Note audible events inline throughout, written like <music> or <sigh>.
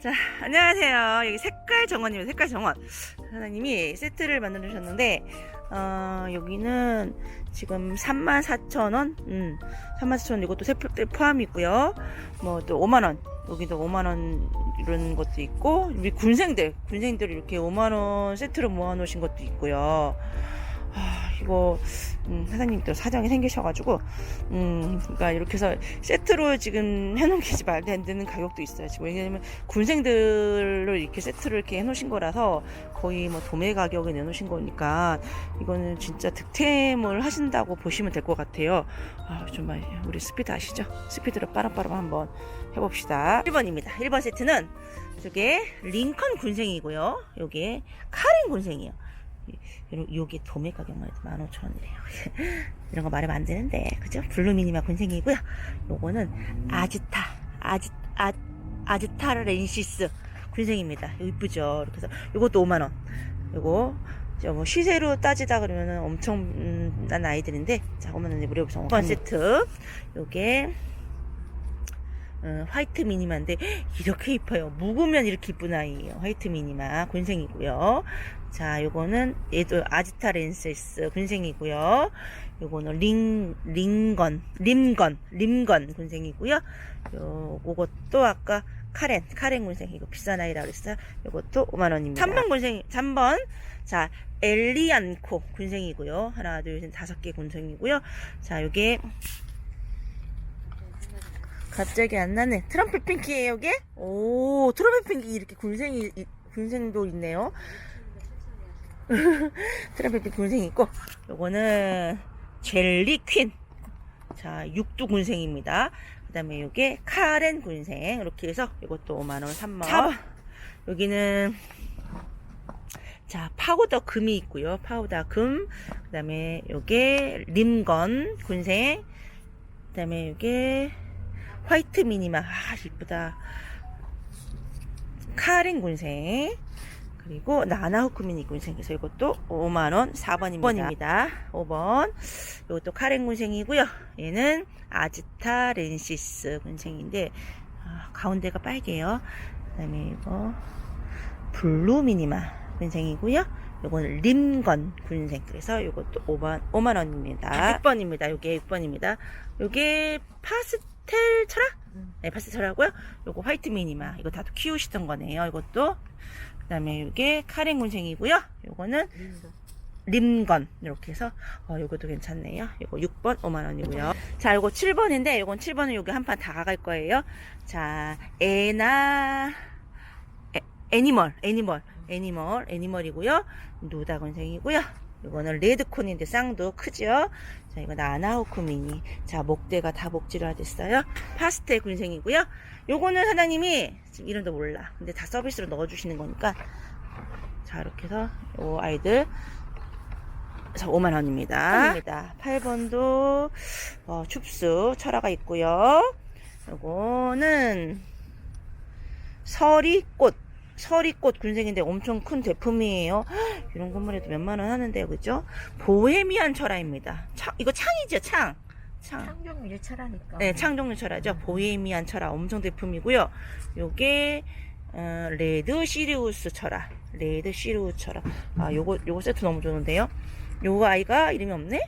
자, 안녕하세요. 여기 색깔 정원입니다. 색깔 정원. 사장님이 세트를 만들어 주셨는데, 어, 여기는 지금 34,000원? 음, 34,000원 이것도 세트 포함이고요. 뭐 또 5만원. 여기도 5만원 이런 것도 있고, 우리 군생들, 군생들 이렇게 5만원 세트로 모아 놓으신 것도 있고요. 아, 이거, 음, 사장님 또 사정이 생기셔가지고, 음, 그러니까 이렇게 해서 세트로 지금 해놓은 게 말도 안 되는 가격도 있어요. 지금 왜냐면 군생들로 이렇게 세트를 이렇게 해놓으신 거라서 거의 뭐 도매 가격에 내놓으신 거니까 이거는 진짜 득템을 하신다고 보시면 될 것 같아요. 아, 정말 우리 스피드 아시죠? 스피드로 빠람빠람 한번 해봅시다. 1번입니다. 1번 세트는 저게 링컨 군생이고요. 요게 카렌 군생이에요. 요- 요게 도매 가격만 해도 15,000원이래요. <laughs> 이런 거 말하면 안 되는데, 그죠? 블루미니마 군생이고요. 요거는 아지타, 아지, 아, 아지타렌시스 군생입니다. 이거 이쁘죠? 이렇게 해서 요것도 5만원. 요거, 저뭐 시세로 따지다 그러면은 엄청난 아이들인데, 자, 5만원에 무료 구성 5번 세트. 요게, 어, 화이트 미니마인데 이렇게 이뻐요. 묵으면 이렇게 이쁜 아이예요. 화이트 미니마 군생이고요. 자, 요거는 얘도 아지타 렌세스 군생이고요. 요거는 링 링건 림건 림건 군생이고요. 요 요것도 아까 카렌 카렌 군생 이거 비싼 아이라 그랬어요. 요것도 5만 원입니다. 3번 군생 3번 자 엘리안코 군생이고요. 하나 둘 셋 다섯 개 군생이고요. 자 요게 갑자기 안 나네. 트럼프 핑키예요, 이게? 오, 트럼프 핑키 이렇게 군생이 이- 군생도 있네요. <laughs> 트럼프 핑키 군생 있고, 요거는 젤리 퀸. 자, 육두 군생입니다. 그 다음에 요게 카렌 군생. 이렇게 해서 이것도 5만 원, 3만 원. 4번. 여기는 자, 파우더 금이 있고요. 파우더 금. 그 다음에 요게 림건 군생. 그 다음에 요게 화이트 미니마 아 이쁘다 카렌 군생 그리고 나나후크 미니 군생 그래서 이것도 5만원 4번입니다. 5번 이것도 카렌 군생이고요. 얘는 아지타 렌시스 군생인데 아, 가운데가 빨개요. 그 다음에 이거 블루 미니마 군생이고요. 요거는 림건 군생. 그래서 요것도 5번 5만 원입니다. 6번입니다. 요게 6번입니다. 요게 파스텔 철학? 네 파스텔 철하고요. 요거 화이트 미니마. 이거 다 키우시던 거네요. 이것도 그 다음에 요게 카렌 군생이고요. 요거는 림건. 이렇게 해서 어 요것도 괜찮네요. 요거 6번 5만 원이고요. 자 요거 7번인데 요건 7번은 요게 한 판 다 가갈 거예요. 자 에나 에, 애니멀 애니멀 애니멀 애니멀이고요. 노다 군생이고요. 이거는 레드콘인데 쌍도 크죠? 자 이거 나나호크 미니. 자 목대가 다 목질화 됐어요. 파스텔 군생이고요. 요거는 사장님이 지금 이름도 몰라 근데 다 서비스로 넣어주시는 거니까 자 이렇게 해서 요 아이들 자 5만 원입니다 8번도 어, 춥수 철화가 있고요 요거는 서리꽃 서리꽃 군생인데 엄청 큰 대품이에요. 헉, 이런 건물에도 몇만 원 하는데요, 그죠? 보헤미안 철화입니다. 창, 이거 창이죠, 창. 창. 창경 일차라니까. 네, 창종류 철화죠. 보헤미안 철화 엄청 대품이고요. 요게 어, 레드 시리우스 철화. 레드 시리우스 철화. 아, 요거 요거 세트 너무 좋은데요. 요거 아이가 이름이 없네?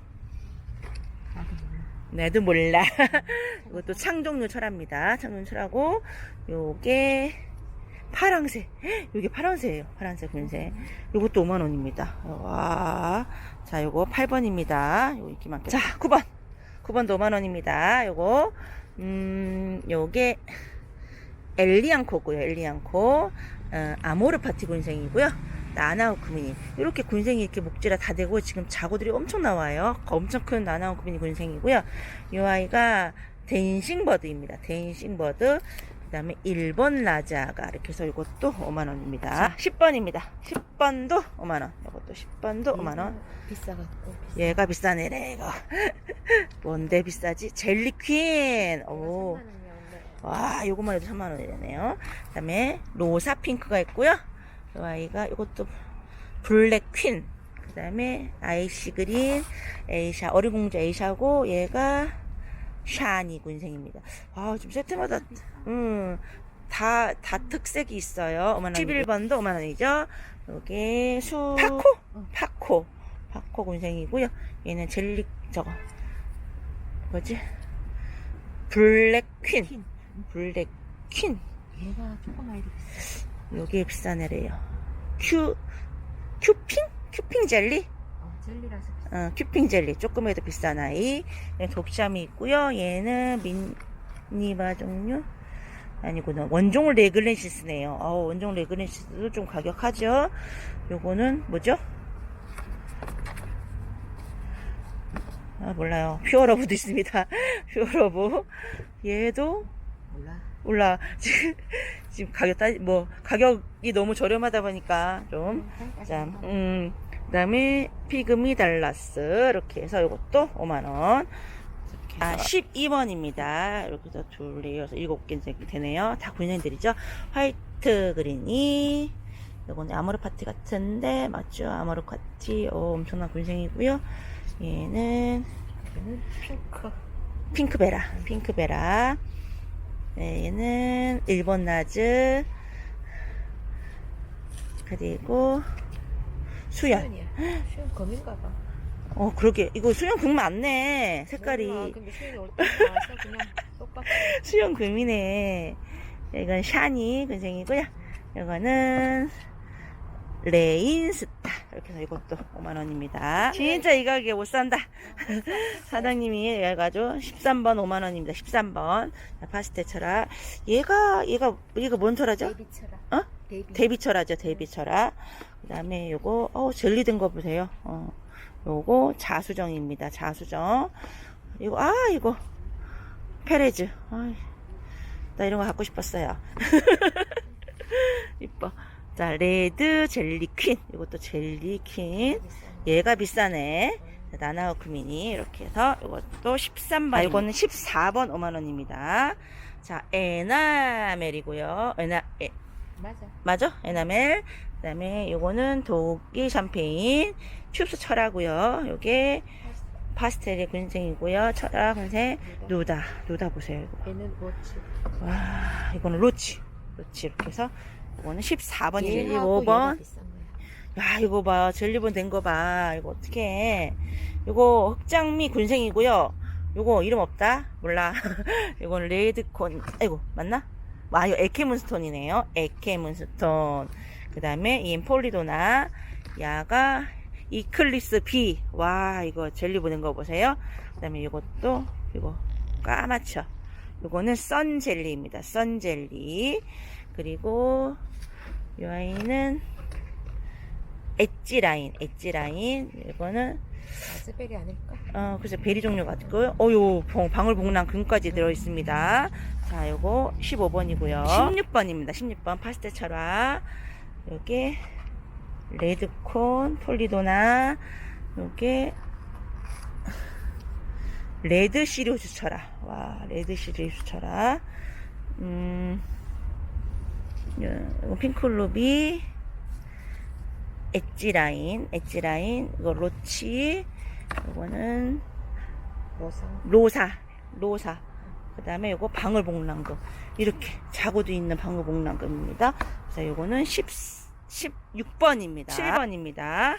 나도 몰라. <laughs> 이것도 창종류 철화입니다. 창종류 철화고 요게 파랑새. 요게 파랑새예요. 파랑새 군새. 요것도 5만 원입니다. 와. 자, 요거 8번입니다. 요거 이렇게 많게. 자, 9번. 9번도 5만 원입니다. 요거 음, 요게 엘리앙코고요. 엘리앙코. 어, 아모르 파티 군생이고요. 나나우 크미니 이렇게 군생이 이렇게 목질화 다 되고 지금 자고들이 엄청 나와요. 엄청 큰 나나우 크미니 군생이고요. 이 아이가 댄싱버드입니다. 댄싱버드. 그 다음에 일본 라자가 이렇게 해서 이것도 5만 원입니다. 10번입니다. 10번도 5만 원. 이것도 10번도 5만 원. 비싸갖고. 얘가 비싸네, 이거. <laughs> 뭔데 비싸지? 젤리퀸. 오. 와, 요것만 해도 3만 원이네요. 그 다음에 로사 핑크가 있고요. 이 아이가 이것도 블랙 퀸. 그 다음에 아이시 그린, 에이샤, 어린 공주 에이샤고 얘가 샤니 군생입니다. 아, 지금 세트마다, 음, 다, 다 특색이 있어요. 5만 원. 11번도 5만 원이죠. 요게 수 파코? 응. 파코. 파코 군생이고요. 얘는 젤리 저거 뭐지? 블랙 퀸. 퀸. 블랙 퀸. 얘가 조금 아이디. 요게 비싼 애래요. 큐 큐핑? 큐핑 젤리? 어, 젤리라서. 어, 큐핑 젤리 조금에도 비싼 아이. 독샴이 있고요. 얘는 미니바 종류? 아니구나. 원종 레글렌시스네요. 어, 원종 레글렌시스도 좀 가격하죠? 요거는 뭐죠? 아 몰라요. 퓨어러브도 있습니다. <laughs> 퓨어러브. 얘도 몰라. 몰라. <laughs> 지금 지금 가격 따, 뭐 가격이 너무 저렴하다 보니까 좀 자, 음, 그 다음에 피그미 달라스 이렇게 해서 이것도 5만원 아, 12번입니다. 이렇게 해서 둘, 넷, 여섯, 일곱 개 되네요. 다 군생들이죠. 화이트 그린이 이거는 아모르 파티 같은데 맞죠? 아모르 파티 어, 엄청난 군생이고요. 얘는 얘는 핑크. 핑크베라, 핑크베라. 네, 얘는 일본 나즈. 그리고 수연. 수연이야. 수연 검인가 봐. 어, 그러게. 이거 수연 금 많네. 색깔이. 몰라. 근데 수연이 어떻게 나와서 그냥 똑같아. <laughs> 수연 금이네. 이건 샤니 근생이고요. 이거는 레인스타. 이렇게 해서 이것도 5만원입니다. 진짜 이 가격에 못 산다. <laughs> 사장님이 해가지고 13번 5만원입니다. 13번. 파스텔 철화. 얘가, 얘가, 얘가 뭔 철화죠? 데이비 쳐라. 어? 데이비 철화죠. 데이비 철화. 그 다음에 요거, 어 젤리 된 거 보세요. 어, 요거 자수정입니다. 자수정. 이거, 아, 이거. 페레즈. 아이, 나 이런 거 갖고 싶었어요. <laughs> 이뻐. 자, 레드 젤리퀸. 이것도 젤리퀸. 얘가 비싸네. 자, 나나오 크미니. 이렇게 해서 이것도 13번. 아, 이거는 14번 5만원입니다. 자, 에나멜이고요. 에나, 에, 맞아. 맞아? 에나멜. 그 다음에 요거는 독일 샴페인. 춥스 철하고요. 요게 파스텔의 군생이고요. 철화 군생. 누다. 누다 보세요. 이거. 얘는 뭐지? 와, 이거는 로치. 로치 이렇게 해서 이거는 14번이 얘하고 얘가 15번. 비싼 거야. 야, 이거 봐. 젤리본 된 거 봐. 이거 어떡해. 이거 흑장미 군생이고요. 요거 이름 없다? 몰라. <laughs> 이건 레드콘. 아이고, 맞나? 아, 이거 에케문스톤이네요. 에케문스톤. 그 다음에 이 폴리도나. 야가 이클리스 B. 와, 이거 젤리 보낸 거 보세요. 그 다음에 이것도, 이거 까맣죠. 요거는 썬젤리입니다. 썬젤리. 그리고 이 아이는 엣지라인, 엣지라인. 이거는, 라즈베리 아닐까? 어, 글쎄, 베리 종류 같고요. 어요, 방울복랑 금까지 들어있습니다. 자, 요거 15번이고요. 16번입니다. 16번 파스텔 철화. 요게, 레드콘, 폴리도나. 요게, 레드 시리우스 철화. 와, 레드 시리우스 철화. 음, 이거 핑클루비. 엣지 라인, 엣지 라인, 이거 로치, 이거는 로상. 로사, 로사. 그 다음에 이거 방울복랑금. 이렇게 자고도 있는 방울복랑금입니다. 그래서 이거는 10, 16번입니다. 7번입니다.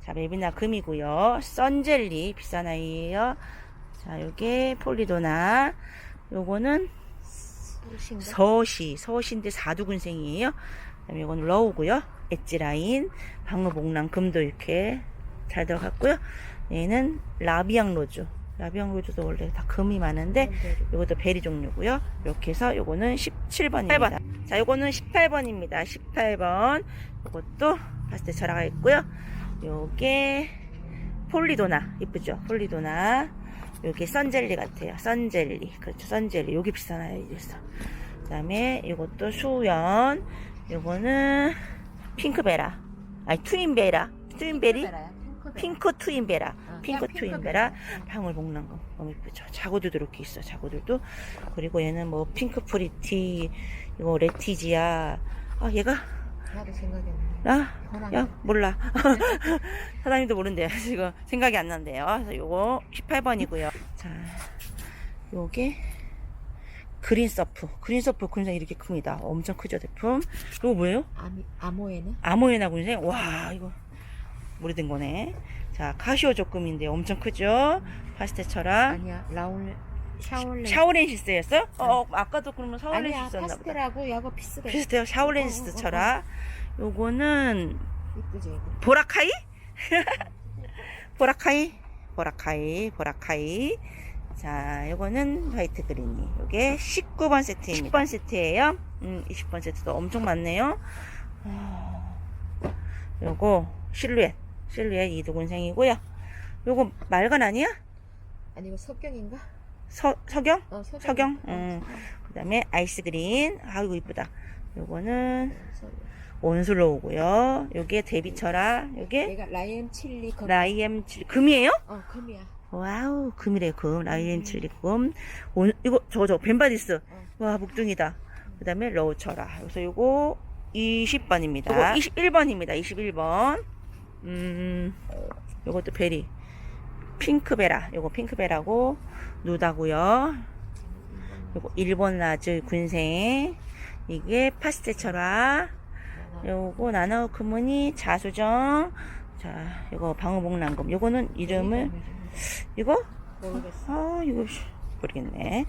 자, 멜비나 금이고요. 썬젤리, 비싼 아이예요. 자, 요게 폴리도나. 요거는? 서시, 서시인데 사두군생이에요. 그다음에 이건 러우고요. 엣지라인, 방어복랑 금도 이렇게 잘 들어갔고요. 얘는 라비앙 로즈. 라비앙 로즈도 원래 다 금이 많은데 이것도 베리 종류고요. 이렇게 해서 요거는 17번입니다. 자, 요거는 18번입니다. 18번. 이것도 파스텔 철화가 있고요. 요게 폴리도나 이쁘죠? 폴리도나. 요게 선젤리 같아요. 선젤리. 그렇죠. 선젤리. 요게 비싼 아이였어. 그 다음에 이것도 수연. 요거는 핑크베라. 아니, 트윈베라. 트윈베리? 핑크 트윈베라. 핑크 트윈베라. 방울복랑 거. 너무 이쁘죠. 자고들도 이렇게 있어. 자고들도. 그리고 얘는 뭐 핑크 프리티. 이거 레티지아. 아, 얘가 나도 생각이 안 나? 야, 몰라. <laughs> 사장님도 모른대요. 지금 생각이 안 난대요. 그래서 요거 18번이고요. 자, 요게 그린 서프. 그린 서프 군생 이렇게 큽니다. 엄청 크죠, 제품. 이거 뭐예요? 아미, 아모에는? 아모에나 군생. 와, 이거 오래된 거네. 자, 카시오 조금인데 엄청 크죠? 파스텔 철학. 아니야, 라울, 샤올렌. 샤오렌시스였어? 어, 아까도 그러면 샤오렌시스였나 보다. 파스텔하고 야구 비슷해. 비슷해요. 샤오렌시스 어, 어, 어, 어. 요거는 이거. <laughs> 보라카이? 보라카이? 보라카이, 보라카이. 자, 요거는 화이트 그린이. 요게 19번 세트입니다. 10번 세트예요. 음, 20번 세트도 엄청 많네요. 아, 요거 실루엣. 실루엣 이두군생이고요. 요거 말건 아니야? 아니, 이거 석경인가? 서, 석영? 어, 석경. 석영? 음. 그 다음에 아이스 그린. 아이고, 이쁘다. 요거는 온슬로우고요. 요게 데비처라. 요게 라이엠 칠리 거. 라이엠 칠- 금이에요? 어, 금이야. 와우 금이래 금 음. 칠리 금. 온, 이거 저거 저 벤바디스 어. 와 목둥이다. 그 다음에 러우처라. 그래서 요거 20번입니다. 요거 21번입니다. 21번. 음 요것도 베리. 핑크베라. 요거 핑크베라고 누다고요. 요거 일본 라즈 군생 이게 파스텔 철화 요거 나나우 크무니 자수정. 자 요거 방어복랑금. 요거는 이름을 이거? 모르겠어. 아 이거 씨, 모르겠네.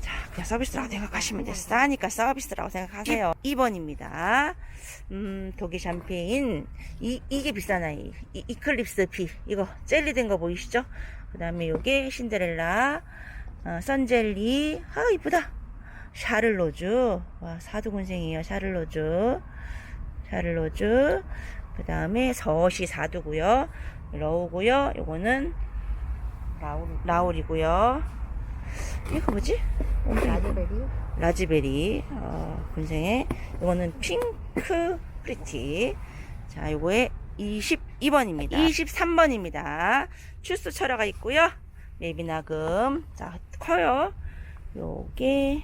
자 그냥 서비스라고 생각하시면 돼요. 싸니까 서비스라고 생각하세요. 2번입니다. 음 독일 샴페인. 이, 이게 비싼 아이. 이, 이클립스 피 이거 젤리 된 거 보이시죠? 그 다음에 요게 신데렐라 어, 선젤리. 아 이쁘다. 샤를로즈 와 사두군생이에요 샤를로즈 샤를로즈 그 다음에 서시 사두고요. 러우고요. 요거는 라울. 라울이고요. 이거 뭐지? 라즈베리. 라즈베리. 어, 군생의 이거는 핑크 프리티. 자 요거에 22번입니다. 23번입니다. 추스 철화가 있고요. 메비나금. 자 커요. 요게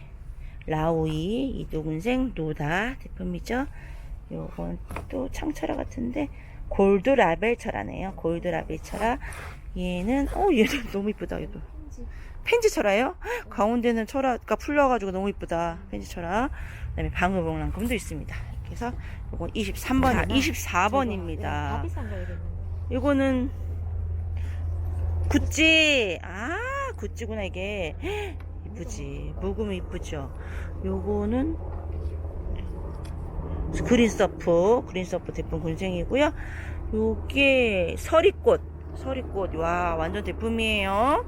라오이 이두군생 노다 제품이죠. 요건 또 창철화 같은데 골드 라벨 철화네요. 골드 라벨 철화 얘는 어 얘도 <laughs> 너무 이쁘다 얘도 펜지 철화예요? 가운데는 철화가 풀려가지고 너무 이쁘다. 펜지 철화. 그다음에 방울봉랑금도 있습니다. 이렇게 해서 요건 23번, 24번입니다. 다 비싼 거 이랬는데. 이거는 구찌. 아, 구찌구나 이게. <gasps> 이쁘지. 묵으면 이쁘죠. 요거는 그린서프, 그린서프 제품 군생이고요. 요게 서리꽃, 서리꽃. 와, 완전 제품이에요.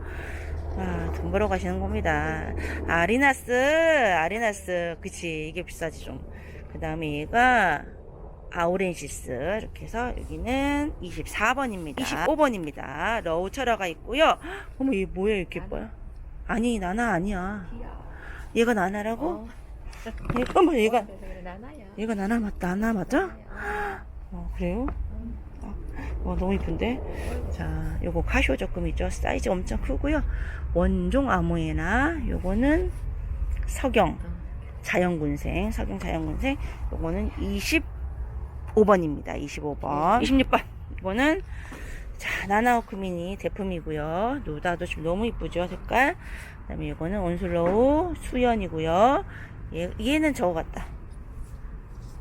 아, 돈 벌어 가시는 겁니다. 아리나스, 아리나스. 그치. 이게 비싸지 좀. 그 다음에 얘가 아우렌시스. 이렇게 해서 여기는 24번입니다. 25번입니다. 러우 철화가 있고요. 어머, 얘 뭐야, 이렇게 예뻐요? 아니, 나나 아니야. 얘가 나나라고? 어. 얘, 어머, 얘가, 나나야. 얘가 나나 맞, 나나 맞아? 어, 그래요? 아, 와, 너무 이쁜데? 자, 요거 카시오 적금이죠. 사이즈 엄청 크고요. 원종 아모에나, 요거는 석영, 자연군생, 석영 자연군생, 요거는 25번입니다. 25번. 26번. 이거는, 자, 나나오크미니 제품이고요. 노다도 지금 너무 이쁘죠, 색깔. 그 다음에 이거는 온슬로우 수연이고요. 얘, 얘는 저거 같다.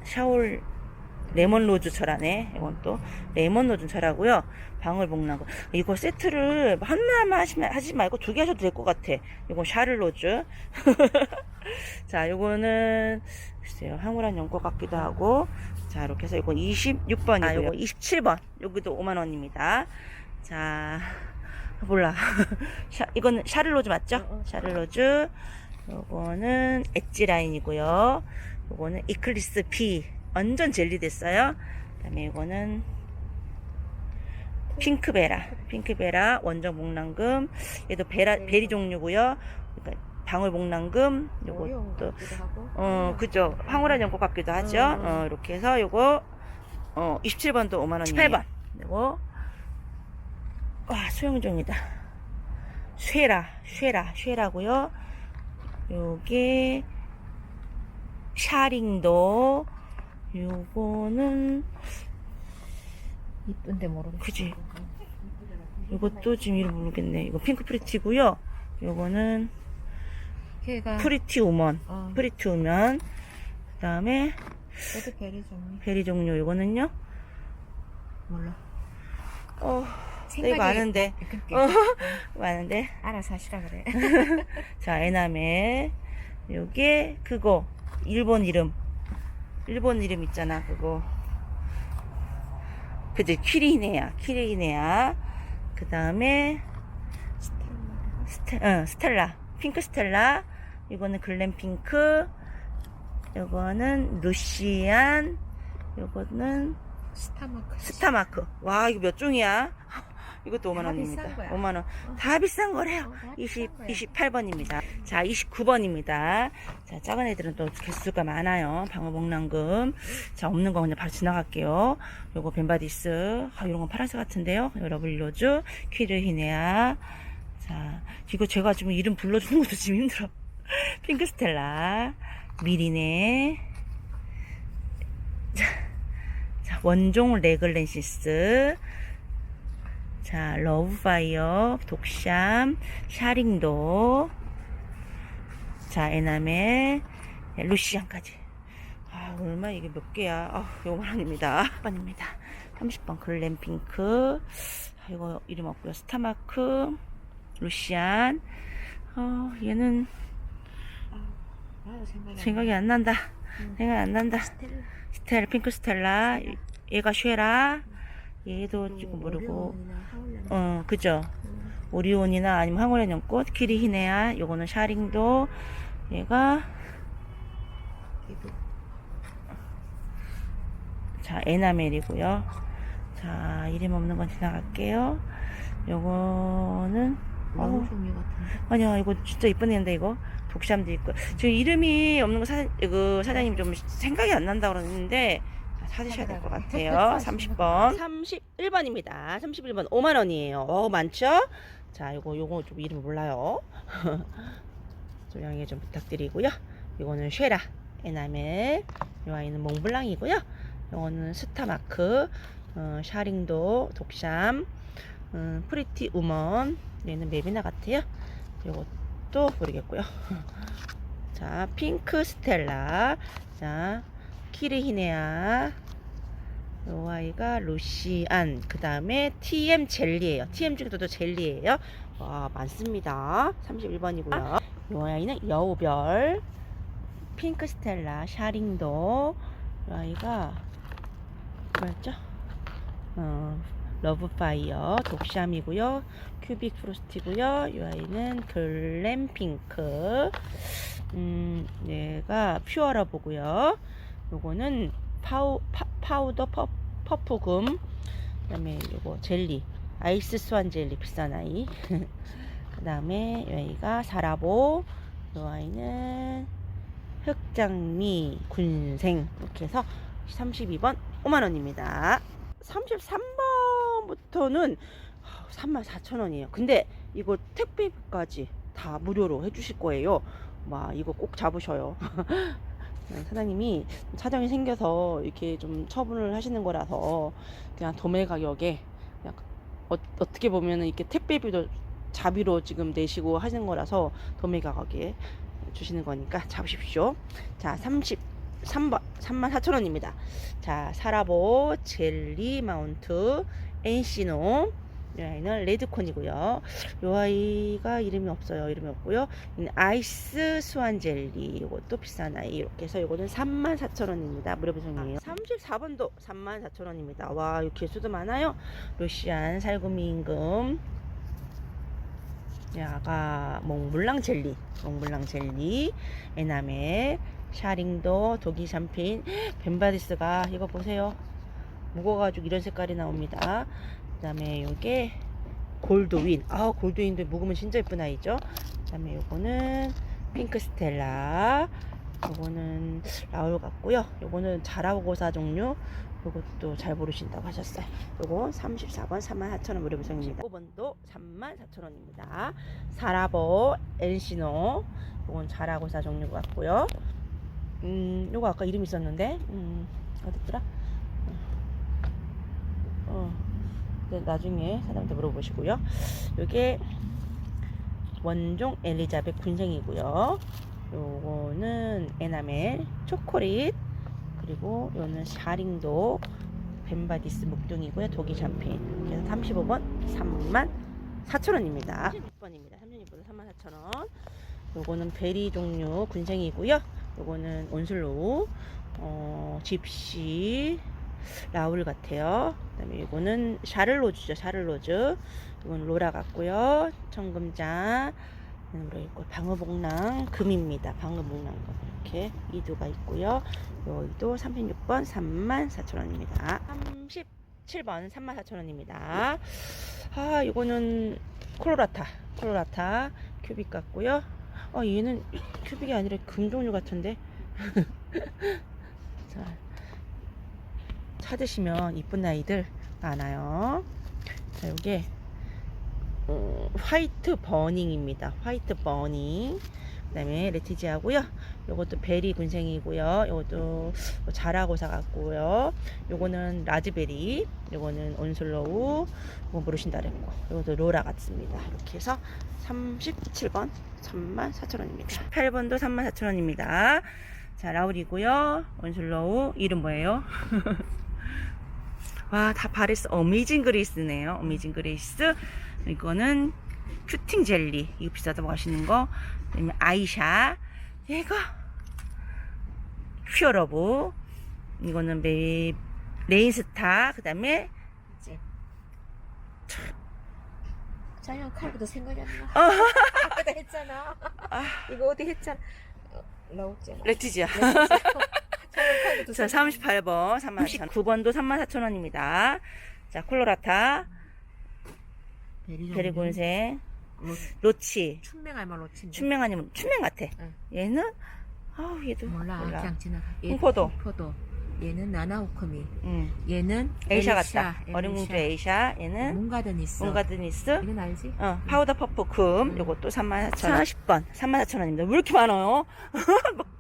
샤올, 레몬 로즈 철하네. 이건 또 레몬 로즈 철하고요. 방울복나고 이거 세트를 하나만 하시면 하지 말고 두 개 하셔도 될 것 같아. 이건 샤를 로즈. <laughs> 자, 요거는 글쎄요 황홀한 연꽃 같기도 하고. 자, 이렇게 해서 이건 26번이고요. 아, 요거 27번. 여기도 5만 원입니다. 자, 몰라. <laughs> 샤, 이거는 샤를로즈 맞죠? 샤를로즈. 요거는 엣지 라인이고요. 요거는 이클리스 P. 완전 젤리 됐어요. 그 다음에 이거는 핑크베라, 핑크베라 원정 목랑금. 얘도 베라 베리 종류고요. 그러니까 방울복랑금. 어려운 요것도. 어 그죠. 황홀한 연꽃 같기도 하죠. 음. 어 이렇게 해서 요거 어 27번도 5만 원이에요. 18번. 그리고 와 수영종이다. 쉐라, 쉐라, 쉐라고요. 요게 샤링도 요거는 이쁜데 모르겠어. 그지? 요것도 지금 이름 모르겠네. 이거 핑크 프리티고요. 요거는 걔가 프리티 우먼. 어, 프리티 우먼. 그 다음에 얘도 베리 종류. 베리 종류. 이거는요? 몰라. 어, 생각이 많은데. 어, <laughs> 많은데. 알아서 하시라 그래. <laughs> 자, 에나멜. 요게 그거. 일본 이름. 일본 이름 있잖아, 그거. 그지, 키리히네야. 키리히네야. 그 다음에, 스테, 어, 스텔라. 핑크 스텔라. 이거는 글램핑크. 요거는 루시안. 요거는 스타마크. 스타마크. 와, 이거 몇 종이야? 이것도 5만 다 원입니다. 비싼 거야. 5만 원. 어. 다 비싼 거래요. 어, 다 20, 비싼 거야. 28번입니다. 자, 29번입니다. 자, 작은 애들은 또 개수가 많아요. 방어복랑금. 자, 없는 거 그냥 바로 지나갈게요. 요거 벤바디스. 아, 이런 건 파란색 같은데요. 러블로즈. 퀴르히네아. 자, 이거 제가 지금 이름 불러주는 것도 지금 힘들어. <laughs> 핑크스텔라. 미리네. 자, 자, 원종 레글렌시스. 자, 러브파이어, 독샴, 샤링도, 자, 에나멜, 네, 루시안까지. 아, 얼마 이게 몇 개야? 아, 요만 원입니다. 10번입니다. 30번 글램핑크. 아, 이거 이름 없고요. 스타마크, 루시안. 어, 얘는 생각이 안 난다. 음. 생각이 안 난다. 스텔라. 스텔, 핑크 스텔라. 얘가 쉐라. 얘도 음, 지금 모르고. 어, 그죠? 음. 오리온이나 아니면 황홀의 연꽃, 키리 히네아, 요거는 샤링도, 얘가, 자, 에나멜이고요. 자, 이름 없는 건 지나갈게요. 요거는, 같은데. 아니야, 이거 진짜 이쁜 애인데, 이거. 독샴도 있고. 지금 이름이 없는 거 사, 그 사장님이 좀 생각이 안 난다 그러는데, 자, 찾으셔야 될 것 같아요. 30번. 31번입니다. 31번 5만 원이에요. 어, 많죠? 자, 요거, 요거 좀 이름 몰라요. <laughs> 좀 양해 좀 부탁드리고요. 요거는 쉐라, 에나멜, 요 아이는 몽블랑이고요. 요거는 스타마크, 어, 샤링도, 독샴, 음, 프리티 우먼, 얘는 메비나 같아요. 요것도 모르겠고요. <laughs> 자, 핑크 스텔라, 자, 키르히네아, 요 아이가 루시안, 그 다음에 TM 젤리예요. TM 중에서도 젤리예요. 와, 많습니다. 31번이고요. 요 아이는 여우별, 핑크 스텔라, 샤링도, 요 아이가 뭐였죠? 어, 러브파이어, 독샴이고요. 큐빅 프로스티고요. 이 아이는 글램핑크. 음, 얘가 퓨어러브고요. 요거는 파우, 파, 우더 퍼, 퍼프금. 그 다음에 요거 젤리. 아이스 스완 젤리 비싼 아이. 그 다음에 이 아이가 사라보. 이 아이는 흑장미 군생. 이렇게 해서 32번 5만원입니다. 33번부터는 34,000원이에요. 근데 이거 택배비까지 다 무료로 해주실 거예요. 와, 이거 꼭 잡으셔요. <laughs> 네, 사장님이 사정이 생겨서 이렇게 좀 처분을 하시는 거라서 그냥 도매 가격에 그냥 어, 어떻게 보면은 이렇게 택배비도 자비로 지금 내시고 하시는 거라서 도매 가격에 주시는 거니까 잡으십시오. 자, 33번 34,000원입니다. 자, 사라보 젤리 마운트 엔시노 이 아이는 레드콘이고요. 이 아이가 이름이 없어요. 이름이 없고요. 이는 아이스 수완 젤리 이것도 비싼 아이 이렇게 해서 이거는 34,000원입니다. 무료 배송이에요. 34번도 34,000원입니다. 와, 이 개수도 많아요. 로시안 살구미 임금 야가 몽블랑 젤리 몽블랑 젤리 에나멜 샤링도 독일 샴페인 벤바디스가 이거 보세요 묵어가지고 이런 색깔이 나옵니다 그 다음에 요게 골드윈. 아 골드윈도 묵으면 진짜 예쁜 아이죠? 그 다음에 요거는 핑크 스텔라. 요거는 라울 같고요. 요거는 자라고사 종류. 요것도 잘 모르신다고 하셨어요. 요거 34번 34,000원 무료 배송입니다. 5번도 34,000원입니다. 사라보 엔시노. 요건 자라고사 종류 같고요. 음 요거 아까 이름 있었는데? 음 어딨더라? 어. 네, 나중에 사장님한테 물어보시고요 요게 원종 엘리자벳 군생이고요. 요거는 에나멜 초콜릿 그리고 요는 샤링도 벤바디스 목동이고요. 독일 샴페인. 그래서 35번 3만 4천원입니다. 36번입니다. 36번은 3만 4천원. 요거는 베리 종류 군생이고요. 요거는 온슬로우, 어, 집시, 라울 같아요. 그 다음에 요거는 샤를로즈죠. 샤를로즈. 이건 로라 같고요. 청금자. 있고 방어복랑 금입니다. 방어복랑 거 이렇게 이두가 있고요. 여기도 36번 34,000원입니다. 37번 34,000원입니다. 아, 이거는 콜로라타. 콜로라타 큐빅 같고요. 아, 얘는 큐빅이 아니라 금 종류 같은데. <laughs> 자, 찾으시면 이쁜 아이들 많아요. 자, 요게 어, 화이트 버닝입니다. 화이트 버닝. 그다음에 레티지하고요. 요것도 베리 군생이고요. 요것도 뭐 자라고사 같고요. 요거는 라즈베리. 요거는 온슬로우. 요거 모르신다랬고. 요것도 로라 같습니다. 이렇게 해서 37번 34,000원입니다. 8번도 34,000원입니다. 자, 라울이고요. 온슬로우. 이름 뭐예요? <laughs> 와, 다 바레스 어메이징 그레이스네요. 어메이징 그레이스. 이거는 큐팅 젤리. 이거 비싸다고 하시는 거. 그다음에 아이샤. 이거 퓨어러브. 이거는 메 레인스타. 그다음에 자연 칼부터 생각이 안 나. 어. 아까도 했잖아. 아. 이거 어디 했잖아. 어, 나왔잖아. 레티지아. 칼부터 자, 38번 34,000원. 39번도 34,000원입니다. 자, 콜로라타, 베리곤생, 로치, 춘맹할 말 놓친. 춘맹 아니면 춘맹 같아. 응. 얘는 아우 얘도 몰라. 몰라. 그냥 지나가. 홍포도. 포도. 얘는 나나오커미. 응. 얘는 에이샤 같다. 어린 공주 에이샤. 얘는 문가드니스. 문가드니스. 이건 알지? 어, 파우더 퍼프 금. 음. 요것도 34,000원. 40번. 34,000원입니다. 왜 이렇게 많아요? <laughs>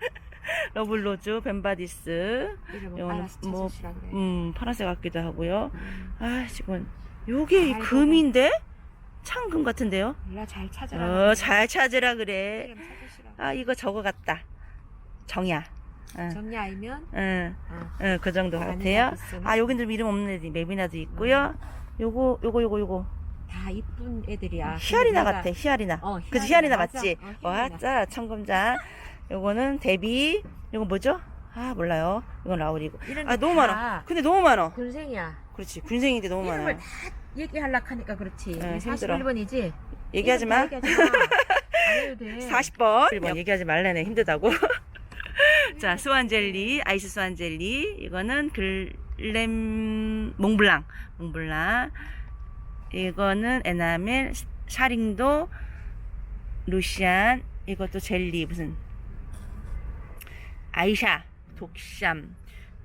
러블로즈, 벤바디스. 이거는 뭐. 음, 파란색 같기도 하고요. 음. 아, 지금 요게 이 아이고. 금인데? 창금 같은데요? 몰라 잘 찾아라. 어, 잘 찾으라 그래. 아, 이거 저거 같다. 정야. 응, 정리 알면 응, 어. 응, 그 정도 같아요. 아, 여긴 좀 이름 없는 애들, 맵이나도 있고요. 요거, 요거, 요거, 요거. 다 이쁜 애들이야. 히아리나 같아, 히아리나. 어, 그치, 히아리나. 맞지? 어, 히아리나. 와 짜, 청금장. 요거는 데비. 요거 뭐죠? 아, 몰라요. 이건 라울이고. 이런 아, 게 너무 다 많아. 근데 너무 많아. 군생이야. 그렇지, 군생인데 너무 이름을 많아. 다 얘기하려고 하니까 그렇지. 네, 힘들어. 41번이지? 얘기하지 마. 얘기하지 마. 안 해도 돼. <laughs> 40번. 1번 얘기하지 말라네. 힘들다고. <laughs> 자, 수완젤리, 아이스 수완젤리. 이거는 글램, 몽블랑. 몽블랑. 이거는 에나멜, 샤링도, 루시안. 이것도 젤리, 무슨. 아이샤, 독샴,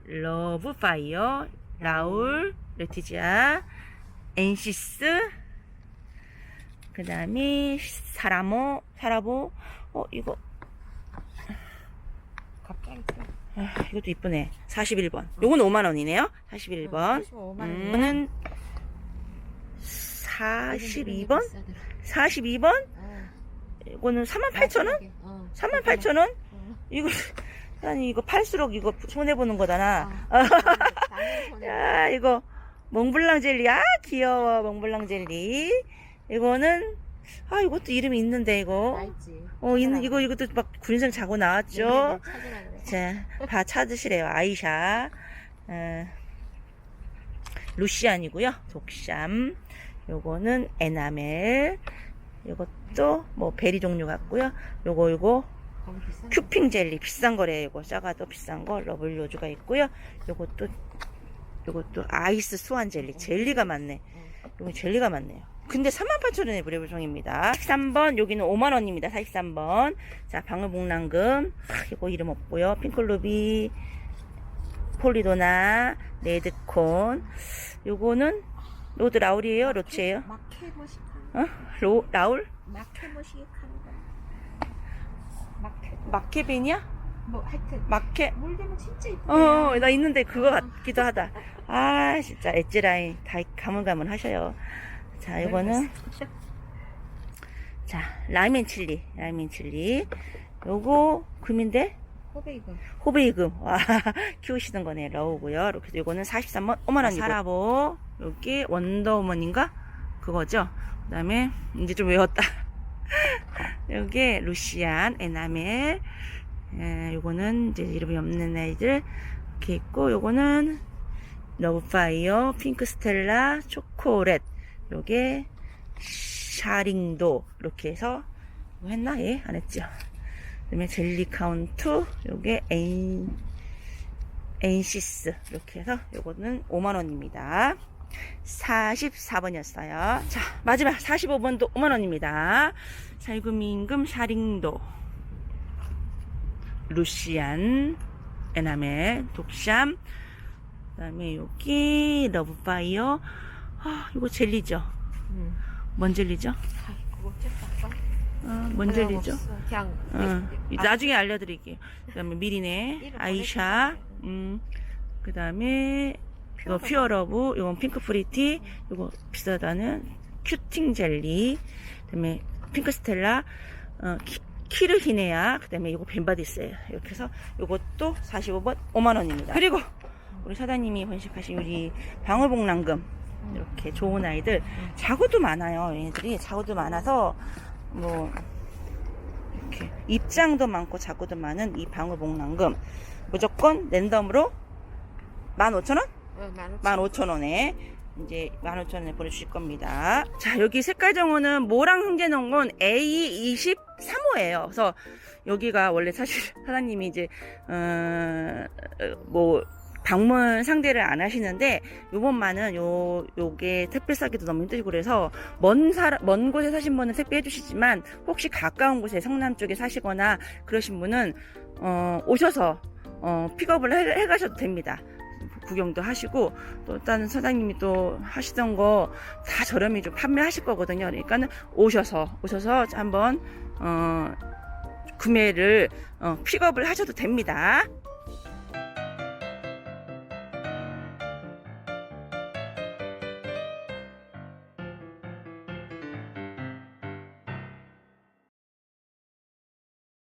러브파이어, 라울, 레티지아, 엔시스, 그 다음에 사라모, 사라보, 어, 이거, 갑자기. 아, 이것도 이쁘네. 41번. 요건 5만원이네요. 41번. 45만 음, 원. 이거는 42번? 42번? 어. 이거는 48,000원? 어. 38,000원? 어. 이거, 아니, 이거 팔수록 이거 손해 보는 거잖아. 아, 당연히 손해. <laughs> 야, 이거, 몽블랑 젤리. 아, 귀여워. 몽블랑 젤리. 이거는, 아, 이것도 이름이 있는데, 이거. 알지. 어, 있는, 이거, 이것도 막 군생 자고 나왔죠? 찾으라 그래. 자, 다 찾으시래요. 아이샤. 어, 루시안이고요. 독샴. 요거는 에나멜. 요것도 뭐 베리 종류 같고요. 요거 요거 큐핑 젤리 비싼 거래요. 요거 작아도 비싼 거 러블 로즈가 있고요. 요것도 요것도 아이스 수완 젤리. 젤리가 많네. 요거 젤리가 많네요. 근데 38,000원의 브레브종입니다. 13번, 여기는 5만원입니다. 43번. 자, 방울복랑금. 이거 이름 없고요. 핑클루비, 폴리도나, 레드콘. 요거는, 요것도 라울이에요? 마케모식 어? 로, 라울? 거. 마케. 마케벤이야? 뭐 하여튼 마케, 물 되면 진짜 이쁘다. 어, 나 있는데 그거 같기도 하다. 아, 진짜 엣지라인 다 가물가물 하셔요. 자, 이거는 자, 라면 칠리, 라면 칠리. 요거 금인데 호베이거. 호베이금 와 <laughs> 키우시는 거네 러우고요. 이렇게 해서 요거는 43만 5만 원이고 사라보 여기 원더우먼인가 그거죠. 그다음에 이제 좀 외웠다. <laughs> 여기 루시안 에나멜 에, 요거는 이제 이름이 없는 아이들 이렇게 있고 요거는 러브파이어 핑크 스텔라 초코렛 요게 샤링도 이렇게 해서 뭐 했나 얘안 했죠. 그 다음에 젤리 카운트 요게 에인 엔시스 이렇게 해서 요거는 5만 원입니다. 44번이었어요. 자, 마지막 45번도 5만 원입니다. 살구민금 샤링도 루시안 에나멜 독샴 그 다음에 여기 러브파이어 아, 이거 젤리죠. 응. 뭔 젤리죠? 아, 그거. 어, 뭔 젤리죠? 그냥. 어, 아, 나중에 알려드릴게요. 그 다음에 미리네, 이름 아이샤. 음, 그 다음에 이거 퓨어러브, 이건 핑크 프리티, 이거 비싸다는 큐팅 젤리, 그다음에 핑크 스텔라, 어, 키, 키르 히네야, 그다음에 이거 벤바디스예요. 이렇게 해서 이것도 45번 5만 원입니다. 그리고 우리 사장님이 번식하신 우리 방울복랑금 이렇게 좋은 아이들 자구도 많아요. 얘네들이 자구도 많아서 뭐 이렇게 입장도 많고 자구도 많은 이 방울복랑금 무조건 랜덤으로 15,000원? 어, 만 오천. 15,000원에 이제 15,000원에 보내주실 겁니다. 자, 여기 색깔 정원은 모랑 흥제 건 A23호예요. 그래서 여기가 원래 사실 <laughs> 사장님이 이제, 어, 뭐, 방문 상대를 안 하시는데 요번만은 요 요게 택배 싸기도 너무 힘들고 그래서 먼 사, 먼 곳에 사신 분은 택배 해 주시지만 혹시 가까운 곳에 성남 쪽에 사시거나 그러신 분은 어, 오셔서 어, 픽업을 해, 해 가셔도 됩니다. 구경도 하시고 또 다른 사장님이 또 하시던 거 다 저렴히 좀 판매하실 거거든요. 그러니까는 오셔서 오셔서 한번 어, 구매를 어, 픽업을 하셔도 됩니다.